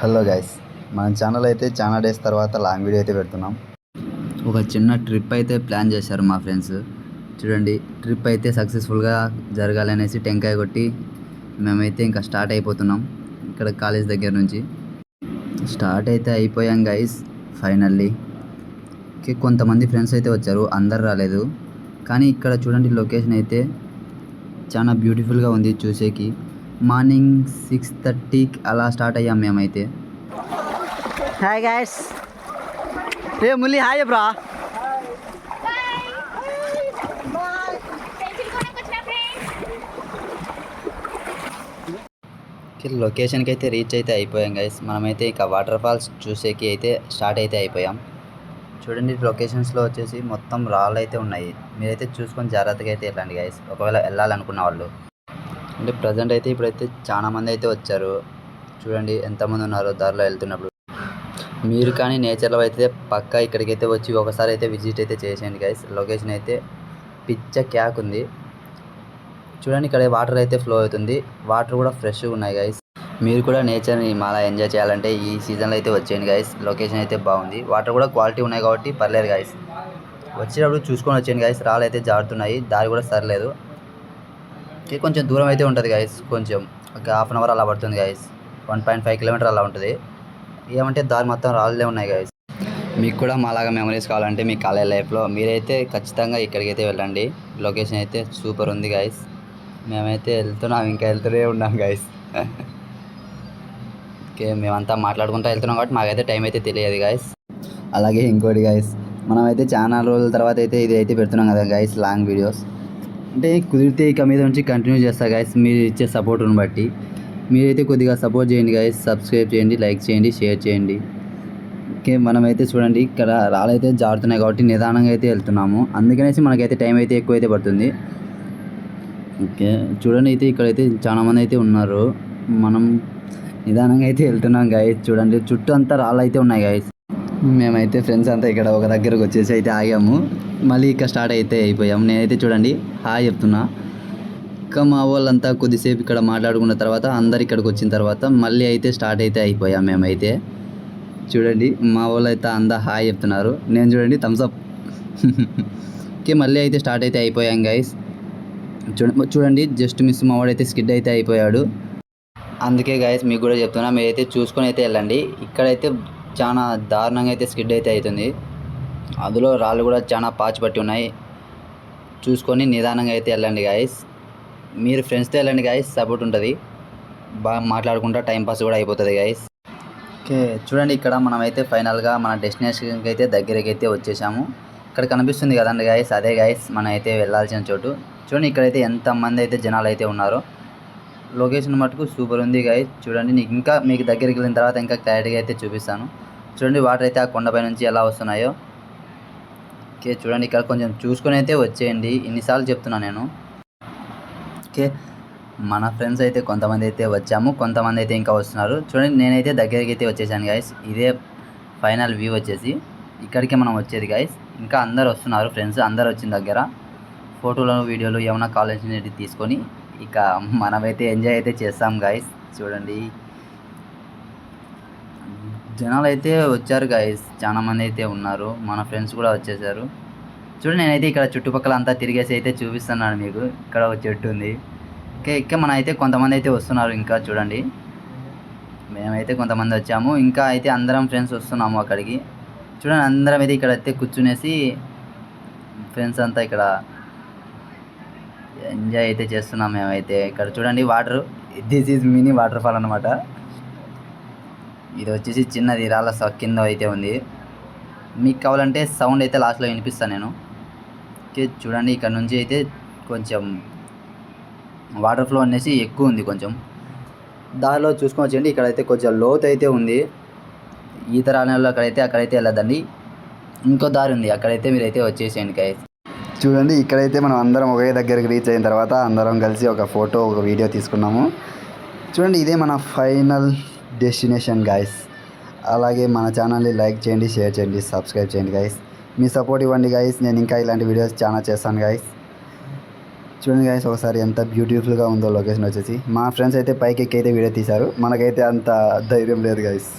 Hello guys మన channel అయితే చాలా డేస్ తర్వాత లాంగ్ వీడియో అయితే పెడుతున్నాం. ఒక చిన్న ట్రిప్ అయితే ప్లాన్ చేశారు మా ఫ్రెండ్స్ చూడండి ట్రిప్ అయితే సక్సెస్ఫుల్గా జరగాలనేసి టెంకాయ కొట్టి మేమైతే ఇంకా స్టార్ట్ అయిపోతున్నాం ఇక్కడ కాలేజ్ దగ్గర నుంచి. స్టార్ట్ అయితే అయిపోయాం గైస్ ఫైనల్లీ కొంతమంది ఫ్రెండ్స్ అయితే వచ్చారు అందరు రాలేదు. కానీ ఇక్కడ చూడండి లొకేషన్ అయితే చాలా బ్యూటిఫుల్గా ఉంది చూసేకి. మార్నింగ్ సిక్స్ థర్టీకి అలా స్టార్ట్ అయ్యాం మేమైతే. Hi guys hey Murali hi bro. లొకేషన్కి అయితే రీచ్ అయితే అయిపోయాం గైస్ మనమైతే ఇక వాటర్ ఫాల్స్ చూసేకి అయితే స్టార్ట్ అయితే అయిపోయాం. చూడండి లొకేషన్స్లో వచ్చేసి మొత్తం రాళ్ళు అయితే ఉన్నాయి. మీరైతే చూసుకొని జాగ్రత్తగా అయితే వెళ్ళండి గైస్ ఒకవేళ వెళ్ళాలనుకున్న వాళ్ళు. అంటే ప్రజెంట్ అయితే ఇప్పుడైతే చాలా మంది అయితే వచ్చారు. చూడండి ఎంతమంది ఉన్నారో దారిలో వెళ్తున్నప్పుడు. మీరు కానీ నేచర్లో అయితే పక్కా ఇక్కడికైతే వచ్చి ఒకసారి అయితే విజిట్ అయితే చేసేయండి గైస్ లొకేషన్ అయితే పిచ్చ క్యాక్ ఉంది. చూడండి ఇక్కడ వాటర్ అయితే ఫ్లో అవుతుంది. వాటర్ కూడా ఫ్రెష్గా ఉన్నాయి గైస్ మీరు కూడా నేచర్ని మాలా ఎంజాయ్ చేయాలంటే ఈ సీజన్లో అయితే వచ్చేయండి గైస్ లొకేషన్ అయితే బాగుంది. వాటర్ కూడా క్వాలిటీ ఉన్నాయి కాబట్టి పర్లేదు గైస్ వచ్చేటప్పుడు చూసుకొని వచ్చేయండి గైస్ రాళ్ళు అయితే జారుతున్నాయి. దారి కూడా సరలేదు. కొంచెం దూరం అయితే ఉంటుంది గైస్ కొంచెం ఒక హాఫ్ అన్ అవర్ అలా పడుతుంది guys one point five kilometre అలా ఉంటుంది. ఏమంటే దారి మొత్తం రాళ్ళే ఉన్నాయి గాయస్ మీకు కూడా మాలాగా మెమరీస్ కావాలంటే మీ కాలేజ్ లైఫ్లో మీరైతే ఖచ్చితంగా ఇక్కడికైతే వెళ్ళండి. లొకేషన్ అయితే సూపర్ ఉంది గైస్ మేమైతే వెళ్తున్నాం ఇంకా వెళ్తూనే ఉన్నాం గైస్ ఓకే మేమంతా మాట్లాడుకుంటూ వెళ్తున్నాం కాబట్టి మాకైతే టైం అయితే తెలియదు గాయస్ అలాగే ఇంకోటి గైస్ మనమైతే చాలా రోజుల తర్వాత అయితే ఇది అయితే పెడుతున్నాం కదా గైస్ లాంగ్ వీడియోస్ అంటే కుదిరితే ఇక మీద నుంచి కంటిన్యూ చేస్తా గైస్ మీరు ఇచ్చే సపోర్ట్ని బట్టి. మీరైతే కొద్దిగా సపోర్ట్ చేయండి గాయస్ సబ్స్క్రైబ్ చేయండి లైక్ చేయండి షేర్ చేయండి. ఓకే మనమైతే చూడండి ఇక్కడ రాళ్ళైతే జారుతున్నాయి కాబట్టి నిదానంగా అయితే వెళ్తున్నాము. అందుకనేసి మనకైతే టైం అయితే ఎక్కువ అయితే పడుతుంది. ఓకే చూడండి అయితే ఇక్కడైతే చాలామంది అయితే ఉన్నారు. మనం నిదానంగా అయితే వెళ్తున్నాం గాయస్ చూడండి చుట్టూ అంతా రాళ్ళు అయితే ఉన్నాయి గాయస్ మేమైతే ఫ్రెండ్స్ అంతా ఇక్కడ ఒక దగ్గరకు వచ్చేసి అయితే ఆగాము. మళ్ళీ ఇక్కడ స్టార్ట్ అయితే అయిపోయాము. నేనైతే చూడండి హాయ్ చెప్తున్నా. ఇంకా మా వాళ్ళంతా కొద్దిసేపు ఇక్కడ మాట్లాడుకున్న తర్వాత అందరు ఇక్కడికి వచ్చిన తర్వాత మళ్ళీ అయితే స్టార్ట్ అయితే అయిపోయాం మేమైతే. చూడండి మా వాళ్ళు అయితే అందా హాయ్ చెప్తున్నారు. నేను చూడండి థమ్స్అప్ ఓకే మళ్ళీ అయితే స్టార్ట్ అయితే అయిపోయాం గైస్ చూడ చూడండి జస్ట్ మిస్ మా వాడైతే స్కిడ్ అయితే అయిపోయాడు. అందుకే గాయస్ మీకు కూడా చెప్తున్నా మీరైతే చూసుకొని అయితే వెళ్ళండి. ఇక్కడైతే చాలా దారుణంగా అయితే స్కిడ్ అయితే అవుతుంది. అందులో రాళ్ళు కూడా చాలా పాచి పట్టి ఉన్నాయి. చూసుకొని నిదానంగా అయితే వెళ్ళండి గాయస్ మీరు ఫ్రెండ్స్తో వెళ్ళండి గాయస్ సపోర్ట్ ఉంటుంది. బాగా మాట్లాడుకుంటా టైంపాస్ కూడా అయిపోతుంది గాయస్ ఓకే చూడండి ఇక్కడ మనమైతే ఫైనల్గా మన డెస్టినేషన్కి అయితే దగ్గరికి అయితే వచ్చేసాము. ఇక్కడ కనిపిస్తుంది కదండి గాయస్ అదే గాయస్ మనం అయితే వెళ్ళాల్సిన చోటు. చూడండి ఇక్కడైతే ఎంతమంది అయితే జనాలు అయితే ఉన్నారో. లొకేషన్ మటుకు సూపర్ ఉంది గాయస్ చూడండి నీకు ఇంకా మీకు దగ్గరికి వెళ్ళిన తర్వాత ఇంకా క్లారిటీగా అయితే చూపిస్తాను. చూడండి వాటర్ అయితే ఆ కొండపై నుంచి ఎలా వస్తున్నాయో. ఓకే చూడండి ఇక్కడ కొంచెం చూసుకొని అయితే వచ్చేయండి. ఇన్నిసార్లు చెప్తున్నా నేను. ఓకే మన ఫ్రెండ్స్ అయితే కొంతమంది అయితే వచ్చాము. కొంతమంది అయితే ఇంకా వస్తున్నారు. చూడండి నేనైతే దగ్గరికి అయితే వచ్చేసాను గాయస్ ఇదే ఫైనల్ వ్యూ వచ్చేసి. ఇక్కడికే మనం వచ్చేది గాయస్ ఇంకా అందరు వస్తున్నారు ఫ్రెండ్స్ అందరు వచ్చిన దగ్గర. ఫోటోలు వీడియోలు ఏమైనా కావాల్సినవి తీసుకొని ఇక మనమైతే ఎంజాయ్ అయితే చేస్తాం గాయస్ చూడండి. జనాలు అయితే వచ్చారు గాయస్ చాలా మంది అయితే ఉన్నారు. మన ఫ్రెండ్స్ కూడా వచ్చేసారు. చూడండి నేనైతే ఇక్కడ చుట్టుపక్కల అంతా తిరిగేసి అయితే చూపిస్తున్నాను మీకు. ఇక్కడ ఒక చెట్టు ఉంది. ఇంకా ఇంకా మన అయితే కొంతమంది అయితే వస్తున్నారు ఇంకా చూడండి. మేమైతే కొంతమంది వచ్చాము. ఇంకా అయితే అందరం ఫ్రెండ్స్ వస్తున్నాము అక్కడికి. చూడండి అందరం అయితే ఇక్కడ అయితే కూర్చునేసి ఫ్రెండ్స్ అంతా ఇక్కడ ఎంజాయ్ అయితే చేస్తున్నాం మేమైతే. ఇక్కడ చూడండి water this is mini waterfall అనమాట ఇది వచ్చేసి చిన్నది రాళ్ళ స- కింద అయితే ఉంది. మీకు కావాలంటే సౌండ్ అయితే లాస్ట్లో వినిపిస్తాను నేను. ఓకే చూడండి ఇక్కడ నుంచి అయితే కొంచెం వాటర్ ఫ్లో అనేసి ఎక్కువ ఉంది కొంచెం. దారిలో చూసుకోవచ్చండి ఇక్కడైతే కొంచెం లోతు అయితే ఉంది. ఈత రాని వాళ్ళు అక్కడైతే అక్కడైతే వెళ్ళదండి. ఇంకో దారి ఉంది అక్కడైతే మీరైతే వచ్చేసేయండి గైస్ చూడండి ఇక్కడైతే మనం అందరం ఒకే దగ్గరికి రీచ్ అయిన తర్వాత అందరం కలిసి ఒక ఫోటో ఒక వీడియో తీసుకున్నాము. చూడండి ఇదే మన ఫైనల్ డెస్టినేషన్ గాయస్ అలాగే మన ఛానల్ని లైక్ చేయండి షేర్ చేయండి సబ్స్క్రైబ్ చేయండి గాయస్ మీ సపోర్ట్ ఇవ్వండి గాయస్ నేను ఇంకా ఇలాంటి వీడియోస్ చాలా చేస్తాను గాయస్ చూడండి గాయస్ ఒకసారి ఎంత బ్యూటిఫుల్గా ఉందో లొకేషన్ వచ్చేసి. మా ఫ్రెండ్స్ అయితే పైకి ఎక్కి అయితే వీడియో తీశారు. మనకైతే అంత ధైర్యం లేదు గాయస్